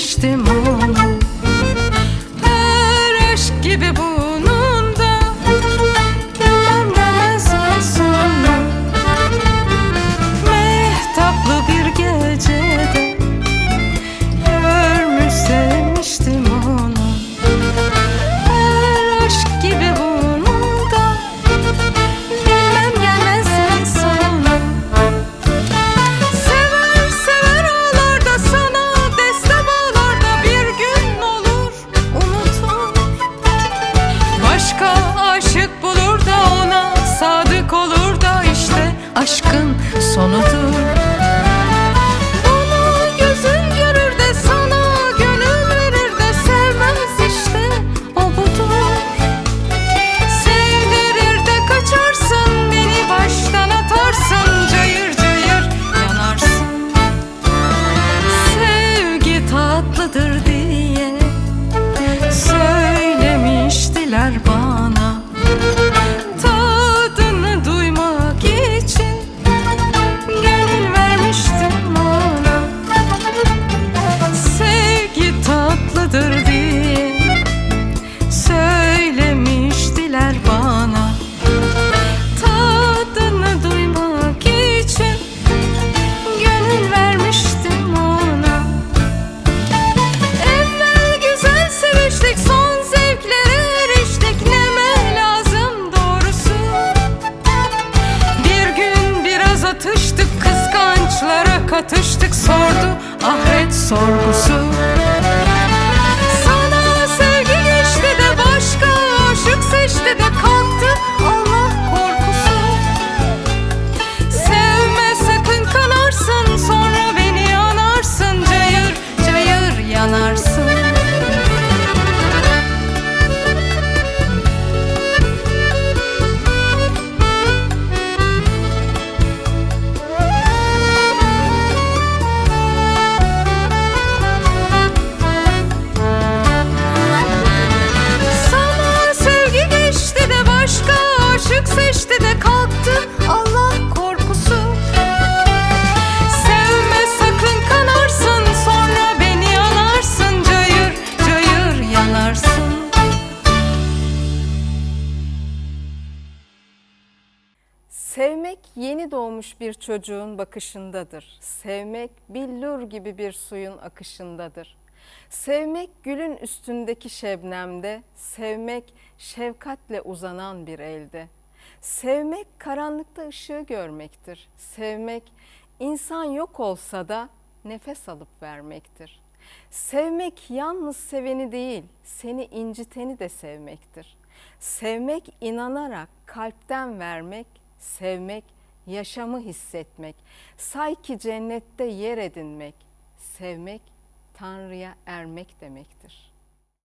sistema aşkın sonudur katıştık sordu. Ahiret sorgusu Sevmek yeni doğmuş bir çocuğun bakışındadır. Sevmek billur gibi bir suyun akışındadır. Sevmek gülün üstündeki şebnemde, sevmek şefkatle uzanan bir elde. Sevmek karanlıkta ışığı görmektir. Sevmek insan yok olsa da nefes alıp vermektir. Sevmek yalnız seveni değil, seni inciteni de sevmektir. Sevmek inanarak kalpten vermek, sevmek yaşamı hissetmek, say ki cennette yer edinmek, sevmek Tanrı'ya ermek demektir.